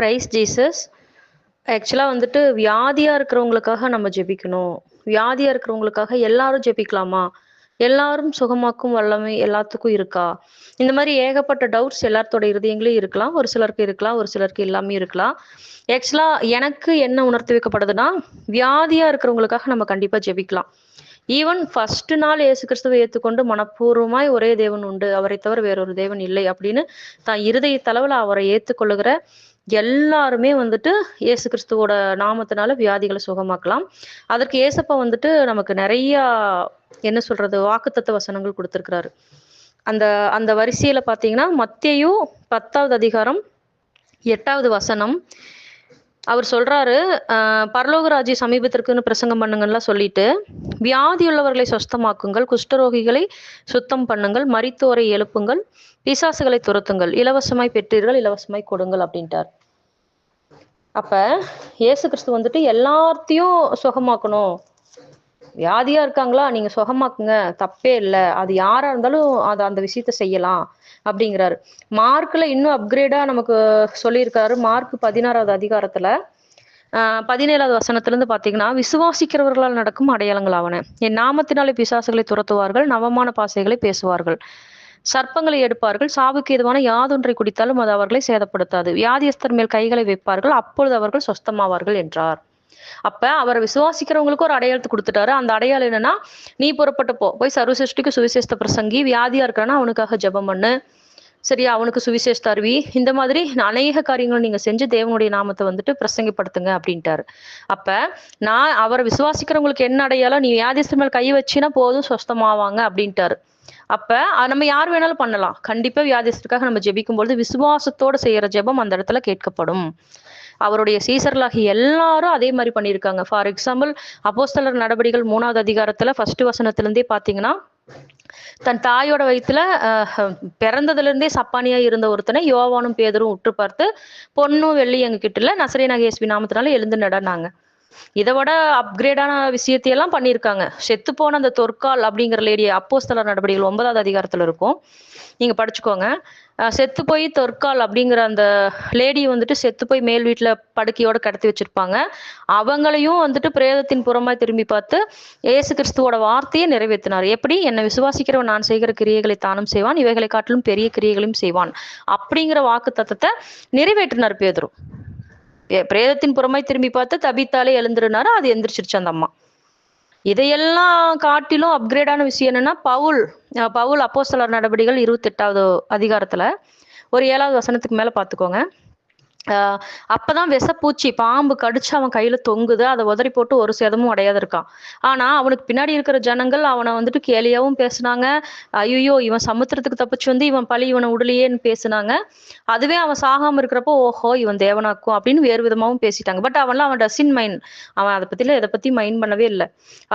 Price Jesus ஆக்சுவலாக வந்துட்டு வியாதியாக இருக்கிறவங்களுக்காக நம்ம ஜெபிக்கணும். வியாதியாக இருக்கிறவங்களுக்காக எல்லாரும் ஜெபிக்கலாமா? எல்லாரும் சுகமாக்கும் வல்லமை எல்லாத்துக்கும் இருக்கா? இந்த மாதிரி ஏகப்பட்ட டவுட்ஸ் எல்லாத்தோட இருதயங்களையும் இருக்கலாம். ஒரு சிலருக்கு இருக்கலாம் ஒரு சிலருக்கு எல்லாமே இருக்கலாம். ஆக்சுவலாக எனக்கு என்ன உணர்த்தி வைக்கப்படுதுன்னா வியாதியாக இருக்கிறவங்களுக்காக நம்ம கண்டிப்பாக ஜெபிக்கலாம். ஈவன் ஃபர்ஸ்ட் நாள் இயேசு கிறிஸ்துவை ஏற்றுக்கொண்டு மனப்பூர்வமாய் ஒரே தேவன் உண்டு. அவரை தவிர வேறொரு தேவன் இல்லை அப்படின்னு தான் இருதய தளவில் அவரை ஏற்றுக்கொள்ளுகிற எல்லாருமே வந்துட்டு இயேசு கிறிஸ்துவோட நாமத்தினால வியாதிகளை சுகமாக்கலாம். அதற்கு ஏசப்பா வந்துட்டு நமக்கு நிறைய என்ன சொல்றது வாக்குத்தத்த வசனங்கள் கொடுத்துருக்கிறாரு. அந்த அந்த வரிசையில பாத்தீங்கன்னா மத்தியும் பத்தாவது அதிகாரம் எட்டாவது வசனம் அவர் சொல்றாரு பரலோகராஜி பரலோக சமீபத்திற்குன்னு பிரசங்கம் பண்ணுங்கள்லாம் சொல்லிட்டு வியாதியுள்ளவர்களை சொஸ்தமாக்குங்கள் குஷ்டரோகிகளை சுத்தம் பண்ணுங்கள் மரித்தோரை எழுப்புங்கள் பிசாசுகளை துரத்துங்கள் இலவசமாய் பெற்றீர்கள் இலவசமாய் கொடுங்கள் அப்படின்ட்டார். அப்ப இயேசு கிறிஸ்து வந்துட்டு எல்லாத்தையும் சுகமாக்கணும். வியாதியா இருக்காங்களா? நீங்க சுகமாக்குங்க. தப்பே இல்லை. அது யாரா இருந்தாலும் அது அந்த விஷயத்த செய்யலாம் அப்படிங்கிறாரு. மார்க்ல இன்னும் அப்கிரேடா நமக்கு சொல்லியிருக்காரு. மார்க் பதினாறாவது அதிகாரத்துல பதினேழாவது வசனத்துல இருந்து பாத்தீங்கன்னா விசுவாசிக்கிறவர்களால் நடக்கும் அடையாளங்கள் ஆவன என் நாமத்தினாலே பிசாசுகளை துரத்துவார்கள் நவமான பாசைகளை பேசுவார்கள். சர்ப்பங்களை எடுப்பார்கள் சாவுக்கு எதுவான யாதொன்றை குடித்தாலும் அது அவர்களை சேதப்படுத்தாது. வியாதியஸ்தர் மேல் கைகளை வைப்பார்கள் அப்பொழுது அவர்கள் சொஸ்தமாவார்கள் என்றார். அப்ப அவரை விசுவாசிக்கிறவங்களுக்கு ஒரு அடையாளத்தை கொடுத்துட்டாரு. அந்த அடையாளம் என்னன்னா நீ புறப்பட்டு போ. போய் சர்வசிருஷ்டிக்கு சுவிசேஷத்தை பிரசங்கி வியாதியா இருக்கிறான்னா அவனுக்காக ஜெபம் பண்ணு. சரியா? அவனுக்கு சுவிசேஷ தருவி இந்த மாதிரி அநேக காரியங்களை நீங்க செஞ்சு தேவனுடைய நாமத்தை வந்துட்டு பிரசங்கப்படுத்துங்க அப்படின்ட்டாரு. அப்ப நான் அவரை விசுவாசிக்கிறவங்களுக்கு என்ன அடையாளம்? நீ வியாதிஸ்தர் மேல் கை வச்சினா போதும் சொஸ்தமாவாங்க அப்படின்ட்டாரு. அப்ப நம்ம யார் வேணாலும் பண்ணலாம். கண்டிப்பா வியாதிஸ்தருக்காக நம்ம ஜெபிக்கும் பொழுது விசுவாசத்தோட செய்யற ஜெபம் அந்த இடத்துல கேட்கப்படும். அவருடைய சீசர்களாகி எல்லாரும் அதே மாதிரி பண்ணியிருக்காங்க. ஃபார் எக்ஸாம்பிள் அப்போஸ்தலர் நடவடிக்கைகள் மூணாவது அதிகாரத்துல ஃபர்ஸ்ட் வசனத்திலிருந்தே பாத்தீங்கன்னா தன் தாயோட வயிற்றுல அஹ், பிறந்ததுல இருந்தே சப்பானியா இருந்த ஒருத்தனை யோவானும் பேதரும் உற்று பார்த்து பொண்ணும் வெள்ளி எங்க கிட்ட இல்ல நசரே நகேஸ்வி நாமத்தினால எழுந்து நடனாங்க. இதை விட அப்கிரேடான விஷயத்தையெல்லாம் பண்ணியிருக்காங்க. செத்து போன அந்த தொற்கால் அப்படிங்கிற லேடி அப்போஸ்தல நடவடிக்கைகள் ஒன்பதாவது அதிகாரத்துல இருக்கும். நீங்க படிச்சுக்கோங்க. செத்து போய் தொற்கால் அப்படிங்கிற அந்த லேடி வந்துட்டு செத்து போய் மேல் வீட்டுல படுக்கையோட கடத்தி வச்சிருப்பாங்க. அவங்களையும் வந்துட்டு பிரேதத்தின் புறமாய் திரும்பி பார்த்து ஏசு கிறிஸ்துவோட வார்த்தையை நிறைவேற்றினார். எப்படி? என்னை விசுவாசிக்கிறவன் நான் செய்கிற கிரியைகளை தானும் செய்வான் இவைகளை காட்டிலும் பெரிய கிரியைகளையும் செய்வான். அப்படிங்கிற வாக்கு தத்தத்தை நிறைவேற்றினார் பேதரும் பிரேதத்தின் புறமாய் திரும்பி பார்த்து தபித்தாலே எழுந்துருனாரு அது எந்திரிச்சிருச்சு அந்த அம்மா. இதையெல்லாம் காட்டிலும் அப்கிரேடான விஷயம் என்னன்னா பவுல் பவுல் அப்போஸ்தலர் நடவடிக்கைகள் இருபத்தி எட்டாவது அதிகாரத்துல ஒரு ஏழாவது வசனத்துக்கு மேல பாத்துக்கோங்க அப்பதான் விஷப்பூச்சி பாம்பு கடிச்சு அவன் கையில தொங்குது. அதை உதறி போட்டு ஒரு சேதமும் அடையாது இருக்கான். ஆனா அவனுக்கு பின்னாடி இருக்கிற ஜனங்கள் அவனை வந்துட்டு கேலியாவும் பேசுனாங்க. ஐயோ இவன் சமுத்திரத்துக்கு தப்பிச்சு வந்து இவன் பழி இவனை உடலையேன்னு பேசுனாங்க. அதுவே அவன் சாகாம இருக்கிறப்போ ஓஹோ இவன் தேவனாக்கும் அப்படின்னு வேறு விதமாவும் பேசிட்டாங்க. பட் அவன்லாம் அவன் டசின் மைண்ட் அவன் அதை பத்தில எதை பத்தி மைண்ட் பண்ணவே இல்லை.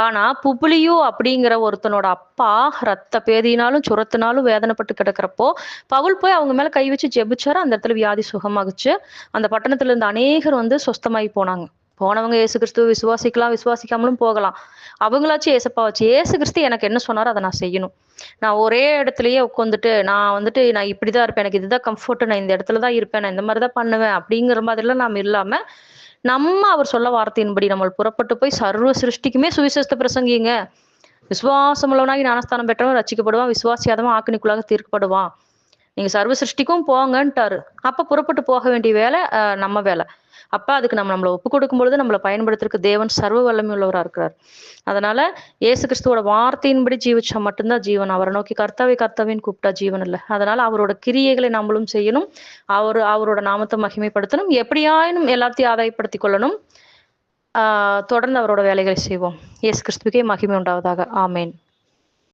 ஆனா புபுலியோ அப்படிங்கிற ஒருத்தனோட அப்பா ரத்த பேதியினாலும் சுரத்தினாலும் வேதனைப்பட்டு கிடக்கிறப்போ பவுல் போய் அவங்க மேல கை வச்சு ஜெபிச்சாரு. அந்த இடத்துல வியாதி சுகமாகுச்சு. அந்த பட்டணத்துல இருந்த அநேகர் வந்து சொஸ்தமாயி போனாங்க. போனவங்க ஏசு கிறிஸ்துவ விசுவாசிக்கலாம் விசுவாசிக்காமலும் போகலாம். அவங்களாச்சும் ஏசப்பா வச்சு ஏசு கிறிஸ்து எனக்கு என்ன சொன்னாரோ அதை நான் செய்யணும். நான் ஒரே இடத்துலயே உட்காந்துட்டு நான் வந்துட்டு நான் இப்படிதான் இருப்பேன் எனக்கு இதுதான் கம்ஃபர்ட் நான் இந்த இடத்துல தான் இருப்பேன் நான் இந்த மாதிரி தான் பண்ணுவேன் அப்படிங்கிற மாதிரிலாம் நாம் இல்லாம நம்ம அவர் சொல்ல வார்த்தையின்படி நம்ம புறப்பட்டு போய் சர்வ சிருஷ்டிக்குமே சுவிசேஷத்தை பிரசங்கிங்க. விசுவாசமுள்ளவனாகி ஞானஸ்தானம் பெற்றவன் ரச்சிக்கப்படுவான் விசுவாசியாதவன் ஆக்கினிக்குள்ளாக தீர்க்கப்படுவான். நீங்க சர்வ சிருஷ்டிக்கும் போங்கன்ட்டாரு. அப்ப புறப்பட்டு போக வேண்டிய வேலை நம்ம வேலை. அப்ப அதுக்கு நம்ம நம்மளை ஒப்பு கொடுக்கும் பொழுது நம்மளை பயன்படுத்துறதுக்கு தேவன் சர்வ வல்லமை உள்ளவரா இருக்கிறார். அதனால இயேசு கிறிஸ்துவோட வார்த்தையின்படி ஜீவிச்சா மட்டும்தான் ஜீவன். அவரை நோக்கி கர்த்தாவை கர்த்தாவின்னு கூப்பிட்டா ஜீவன் இல்லை. அதனால அவரோட கிரியைகளை நம்மளும் செய்யணும். அவர் அவரோட நாமத்தை மகிமைப்படுத்தணும். எப்படியாயினும் எல்லாத்தையும் ஆதாயப்படுத்திக் கொள்ளணும். ஆஹ் தொடர்ந்து அவரோட வேலைகளை செய்வோம். இயேசு கிறிஸ்துவுக்கே மகிமை உண்டாவதாக. ஆமேன்.